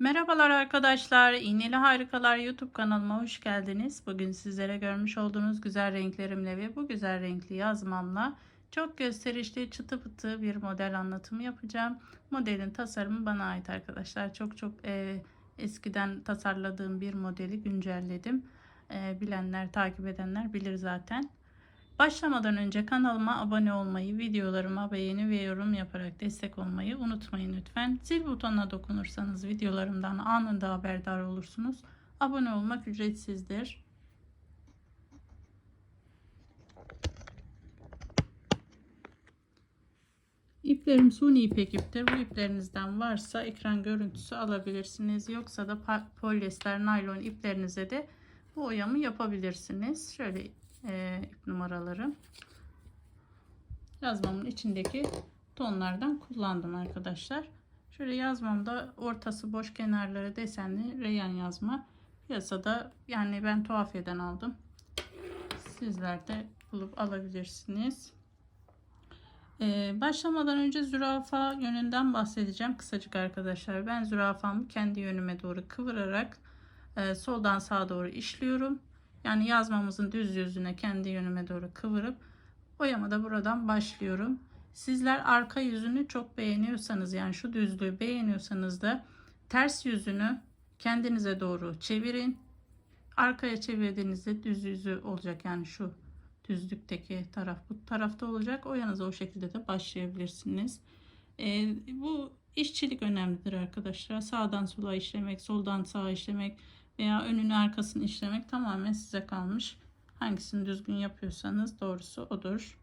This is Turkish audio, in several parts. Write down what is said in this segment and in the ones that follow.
Merhabalar arkadaşlar. İğneli Harikalar YouTube kanalıma hoş geldiniz. Bugün sizlere görmüş olduğunuz güzel renklerimle ve bu güzel renkli yazmamla çok gösterişli çıtı pıtı bir model anlatımı yapacağım. Modelin tasarımı bana ait arkadaşlar. Çok çok e, eskiden tasarladığım bir modeli güncelledim. E, bilenler, takip edenler bilir zaten. Başlamadan önce kanalıma abone olmayı, videolarıma beğeni ve yorum yaparak destek olmayı unutmayın lütfen. Zil butonuna dokunursanız videolarımdan anında haberdar olursunuz. Abone olmak ücretsizdir. İplerim suni ipek iptir. Bu iplerinizden varsa ekran görüntüsü alabilirsiniz. Yoksa da polyester naylon iplerinize de bu oyamı yapabilirsiniz. Şöyle e, numaraları yazmamın içindeki tonlardan kullandım arkadaşlar. Şöyle yazmamda ortası boş kenarları desenli reyan yazma. Piyasada yani ben tuhafiyeden aldım. Sizler de bulup alabilirsiniz. Ee, başlamadan önce zürafa yönünden bahsedeceğim kısacık arkadaşlar. Ben zürafamı kendi yönüme doğru kıvırarak e, soldan sağa doğru işliyorum. Yani yazmamızın düz yüzüne kendi yönüme doğru kıvırıp boyama buradan başlıyorum. Sizler arka yüzünü çok beğeniyorsanız yani şu düzlüğü beğeniyorsanız da ters yüzünü kendinize doğru çevirin. Arkaya çevirdiğinizde düz yüzü olacak yani şu düzlükteki taraf bu tarafta olacak. O yanınıza o şekilde de başlayabilirsiniz. Ee, bu işçilik önemlidir arkadaşlar. Sağdan sola işlemek, soldan sağa işlemek veya önünü arkasını işlemek tamamen size kalmış. Hangisini düzgün yapıyorsanız doğrusu odur.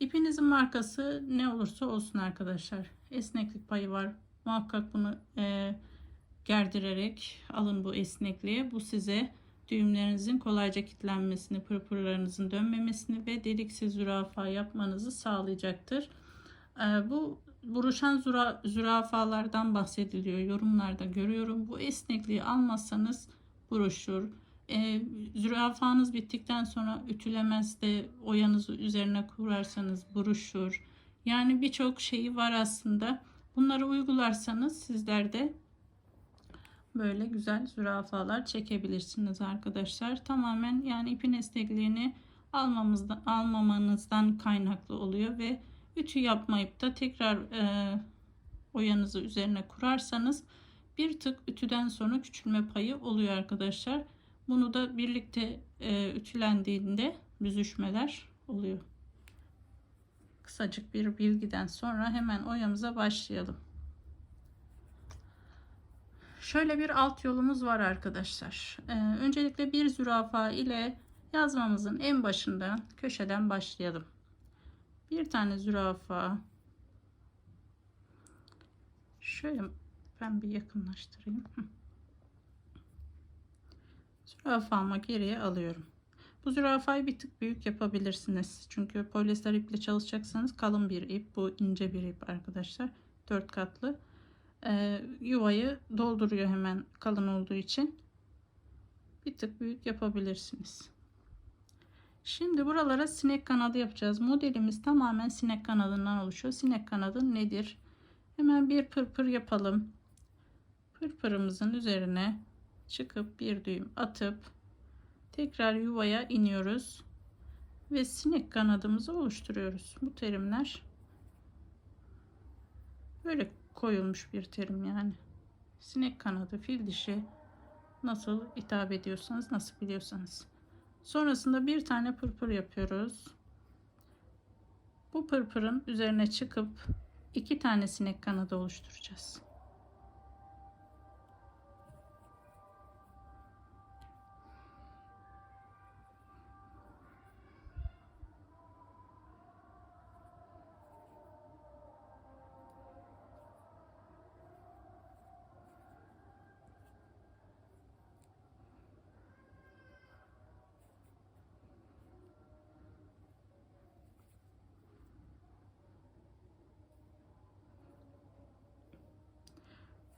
İpinizin markası ne olursa olsun arkadaşlar. Esneklik payı var. Muhakkak bunu e, gerdirerek alın bu esnekliğe. Bu size düğümlerinizin kolayca kilitlenmesini, pırpırlarınızın dönmemesini ve deliksiz zürafa yapmanızı sağlayacaktır. E, bu buruşan züra, zürafalardan bahsediliyor. Yorumlarda görüyorum. Bu esnekliği almazsanız buruşur. E, zürafanız bittikten sonra ütülemez de oyanızı üzerine kurarsanız buruşur. Yani birçok şeyi var aslında. Bunları uygularsanız sizler de böyle güzel zürafalar çekebilirsiniz arkadaşlar. Tamamen yani ipin esnekliğini almamızdan, almamanızdan kaynaklı oluyor ve ütü yapmayıp da tekrar e, oyanızı üzerine kurarsanız bir tık ütüden sonra küçülme payı oluyor arkadaşlar. Bunu da birlikte e, ütülendiğinde büzüşmeler oluyor. Kısacık bir bilgiden sonra hemen oyamıza başlayalım. Şöyle bir alt yolumuz var arkadaşlar. Ee, öncelikle bir zürafa ile yazmamızın en başından köşeden başlayalım. Bir tane zürafa. Şöyle ben bir yakınlaştırayım. Zürafamı geriye alıyorum. Bu zürafayı bir tık büyük yapabilirsiniz. Çünkü polyester iple çalışacaksanız kalın bir ip. Bu ince bir ip arkadaşlar. Dört katlı. Ee, yuvayı dolduruyor hemen kalın olduğu için. Bir tık büyük yapabilirsiniz. Şimdi buralara sinek kanadı yapacağız. Modelimiz tamamen sinek kanadından oluşuyor. Sinek kanadı nedir? Hemen bir pırpır yapalım. Pırpırımızın üzerine çıkıp bir düğüm atıp tekrar yuvaya iniyoruz ve sinek kanadımızı oluşturuyoruz. Bu terimler böyle koyulmuş bir terim yani. Sinek kanadı, fil dişi nasıl hitap ediyorsanız, nasıl biliyorsanız. Sonrasında bir tane pırpır yapıyoruz. Bu pırpırın üzerine çıkıp iki tane sinek kanadı oluşturacağız.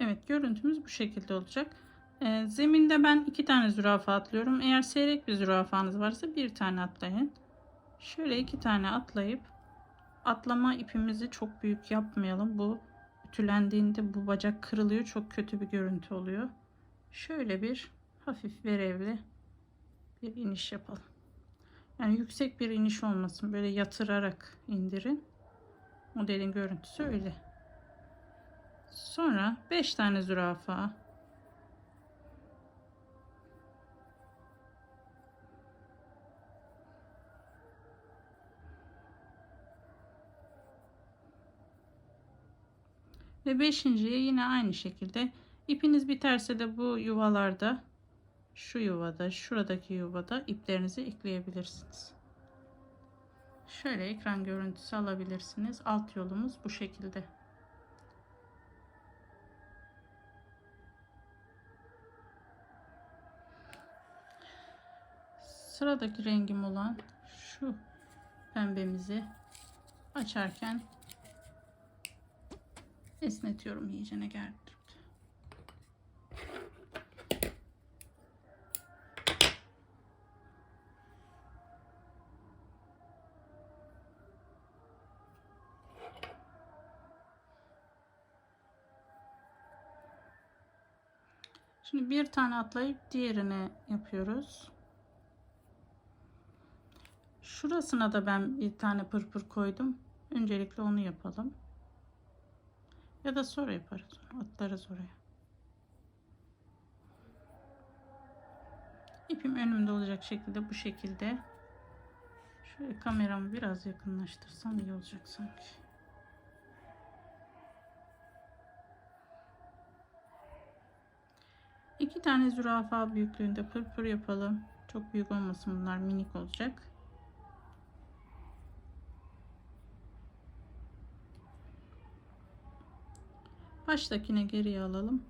Evet görüntümüz bu şekilde olacak. Ee, zeminde ben iki tane zürafa atlıyorum. Eğer seyrek bir zürafanız varsa bir tane atlayın. Şöyle iki tane atlayıp atlama ipimizi çok büyük yapmayalım. Bu ütülendiğinde bu bacak kırılıyor. Çok kötü bir görüntü oluyor. Şöyle bir hafif verevli bir iniş yapalım. Yani yüksek bir iniş olmasın. Böyle yatırarak indirin. Modelin görüntüsü öyle. Sonra 5 tane zürafa. Ve beşinciye yine aynı şekilde ipiniz biterse de bu yuvalarda şu yuvada şuradaki yuvada iplerinizi ekleyebilirsiniz. Şöyle ekran görüntüsü alabilirsiniz. Alt yolumuz bu şekilde. Sıradaki rengim olan şu pembemizi açarken esnetiyorum iyicene gerdirip. Şimdi bir tane atlayıp diğerine yapıyoruz. Şurasına da ben bir tane pırpır koydum. Öncelikle onu yapalım. Ya da sonra yaparız. Atlarız oraya. İpim önümde olacak şekilde bu şekilde. Şöyle kameramı biraz yakınlaştırsam iyi olacak sanki. İki tane zürafa büyüklüğünde pırpır yapalım. Çok büyük olmasın bunlar minik olacak. Baştakine geriye alalım.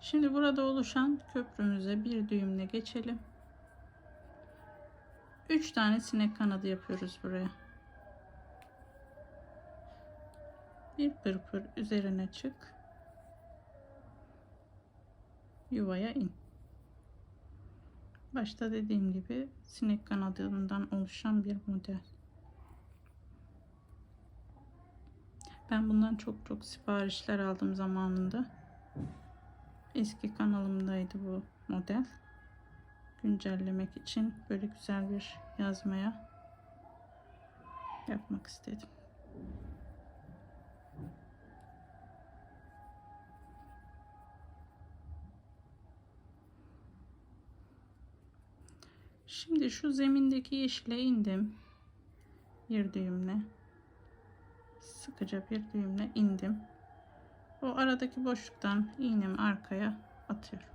Şimdi burada oluşan köprümüze bir düğümle geçelim. 3 tane sinek kanadı yapıyoruz buraya. Bir pırpır üzerine çık. Yuvaya in. Başta dediğim gibi sinek kanadından oluşan bir model. Ben bundan çok çok siparişler aldım zamanında. Eski kanalımdaydı bu model. Güncellemek için böyle güzel bir yazmaya yapmak istedim. Şimdi şu zemindeki yeşile indim. Bir düğümle sıkıca bir düğümle indim. O aradaki boşluktan iğnemi arkaya atıyorum.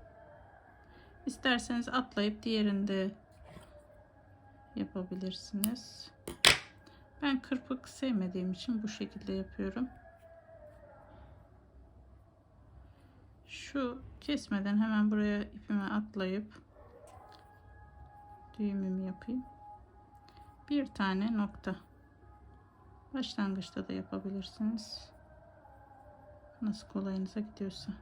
İsterseniz atlayıp diğerinde yapabilirsiniz. Ben kırpık sevmediğim için bu şekilde yapıyorum. Şu kesmeden hemen buraya ipime atlayıp düğümümü yapayım. Bir tane nokta. Başlangıçta da yapabilirsiniz. Nasıl kolayınıza gidiyorsa.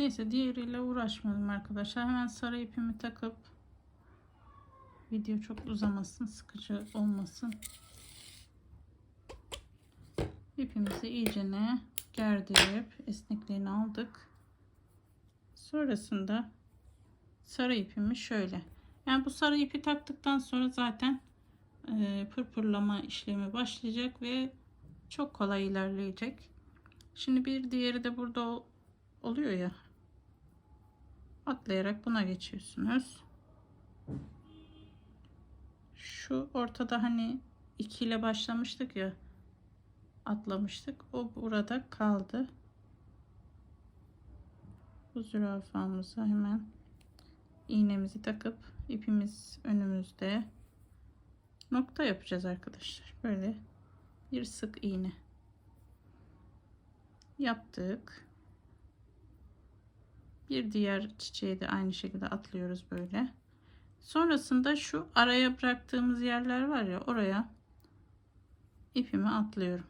Neyse diğeriyle uğraşmadım arkadaşlar. Hemen sarı ipimi takıp video çok uzamasın, sıkıcı olmasın. İpimizi iyicene gerdirip esnekliğini aldık. Sonrasında sarı ipimi şöyle. Yani bu sarı ipi taktıktan sonra zaten e, pırpırlama işlemi başlayacak ve çok kolay ilerleyecek. Şimdi bir diğeri de burada oluyor ya atlayarak buna geçiyorsunuz. Şu ortada hani 2 ile başlamıştık ya atlamıştık. O burada kaldı. Bu zürafamıza hemen iğnemizi takıp ipimiz önümüzde nokta yapacağız arkadaşlar. Böyle bir sık iğne yaptık. Bir diğer çiçeği de aynı şekilde atlıyoruz böyle. Sonrasında şu araya bıraktığımız yerler var ya oraya ipimi atlıyorum.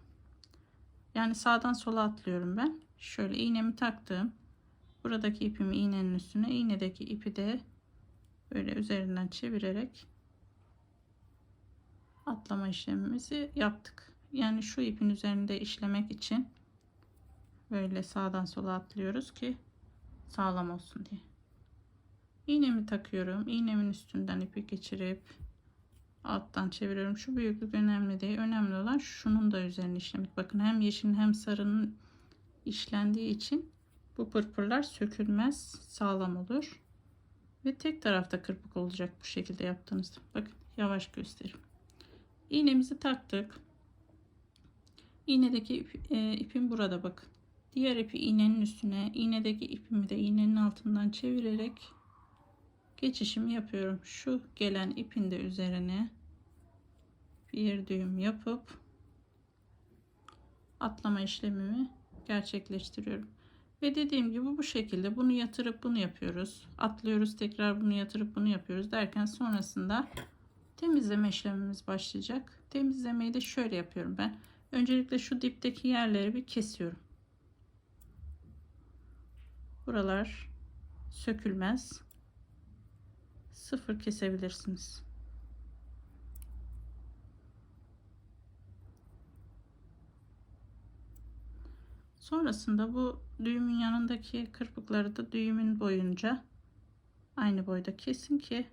Yani sağdan sola atlıyorum ben. Şöyle iğnemi taktım. Buradaki ipimi iğnenin üstüne, iğnedeki ipi de böyle üzerinden çevirerek atlama işlemimizi yaptık. Yani şu ipin üzerinde işlemek için böyle sağdan sola atlıyoruz ki sağlam olsun diye. İğnemi takıyorum. İğnemin üstünden ipi geçirip alttan çeviriyorum. Şu büyüklük önemli değil. Önemli olan şunun da üzerine işlemek. Bakın hem yeşilin hem sarının işlendiği için bu pırpırlar sökülmez, sağlam olur. Ve tek tarafta kırpık olacak bu şekilde yaptığınızda. Bakın yavaş göstereyim. İğnemizi taktık. İğnedeki ip, e, ipim burada bakın. Diğer ipi iğnenin üstüne, iğnedeki ipimi de iğnenin altından çevirerek geçişimi yapıyorum. Şu gelen ipin de üzerine bir düğüm yapıp atlama işlemimi gerçekleştiriyorum. Ve dediğim gibi bu şekilde bunu yatırıp bunu yapıyoruz. Atlıyoruz tekrar bunu yatırıp bunu yapıyoruz derken sonrasında temizleme işlemimiz başlayacak. Temizlemeyi de şöyle yapıyorum ben. Öncelikle şu dipteki yerleri bir kesiyorum. Buralar sökülmez. Sıfır kesebilirsiniz. Sonrasında bu düğümün yanındaki kırpıkları da düğümün boyunca aynı boyda kesin ki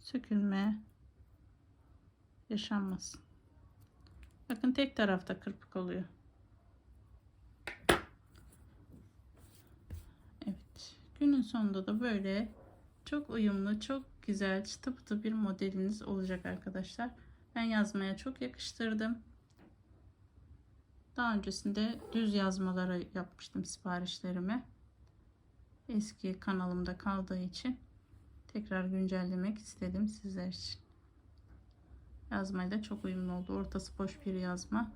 sökülme yaşanmasın. Bakın tek tarafta kırpık oluyor. Evet. Günün sonunda da böyle çok uyumlu, çok güzel, çıtı pıtı bir modeliniz olacak arkadaşlar. Ben yazmaya çok yakıştırdım. Daha öncesinde düz yazmalara yapmıştım siparişlerimi. Eski kanalımda kaldığı için tekrar güncellemek istedim sizler için. Yazmayla çok uyumlu oldu. Ortası boş bir yazma.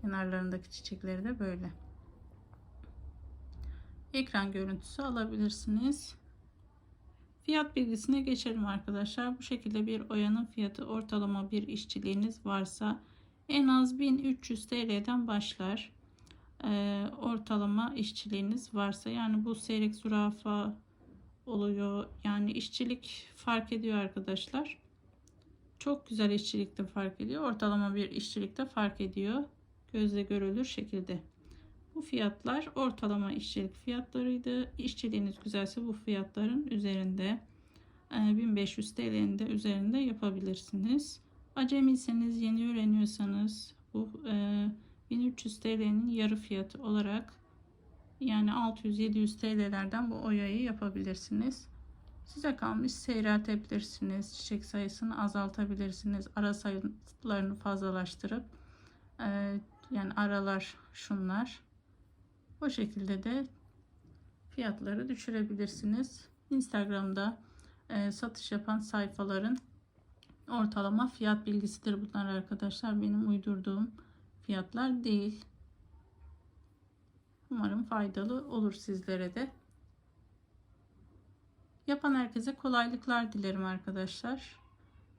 Kenarlarındaki çiçekleri de böyle. Ekran görüntüsü alabilirsiniz. Fiyat bilgisine geçelim arkadaşlar. Bu şekilde bir oyanın fiyatı ortalama bir işçiliğiniz varsa en az 1300 TL'den başlar. Ee, ortalama işçiliğiniz varsa yani bu seyrek zürafa oluyor. Yani işçilik fark ediyor arkadaşlar. Çok güzel işçilikte fark ediyor. Ortalama bir işçilikte fark ediyor. Gözle görülür şekilde. Bu fiyatlar ortalama işçilik fiyatlarıydı. İşçiliğiniz güzelse bu fiyatların üzerinde 1500 TL'nin de üzerinde yapabilirsiniz. Acemiyseniz yeni öğreniyorsanız bu 1300 TL'nin yarı fiyatı olarak yani 600-700 TL'lerden bu oyayı yapabilirsiniz. Size kalmış seyreltebilirsiniz. Çiçek sayısını azaltabilirsiniz. Ara sayılarını fazlalaştırıp yani aralar şunlar o şekilde de fiyatları düşürebilirsiniz. Instagram'da e, satış yapan sayfaların ortalama fiyat bilgisidir bunlar arkadaşlar. Benim uydurduğum fiyatlar değil. Umarım faydalı olur sizlere de. Yapan herkese kolaylıklar dilerim arkadaşlar.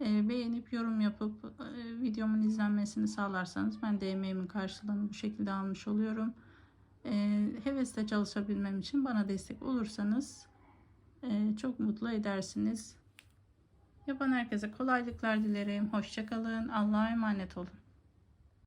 E, beğenip yorum yapıp e, videomun izlenmesini sağlarsanız ben de emeğimin karşılığını bu şekilde almış oluyorum e, hevesle çalışabilmem için bana destek olursanız e, çok mutlu edersiniz. Yapan herkese kolaylıklar dilerim. Hoşçakalın. Allah'a emanet olun.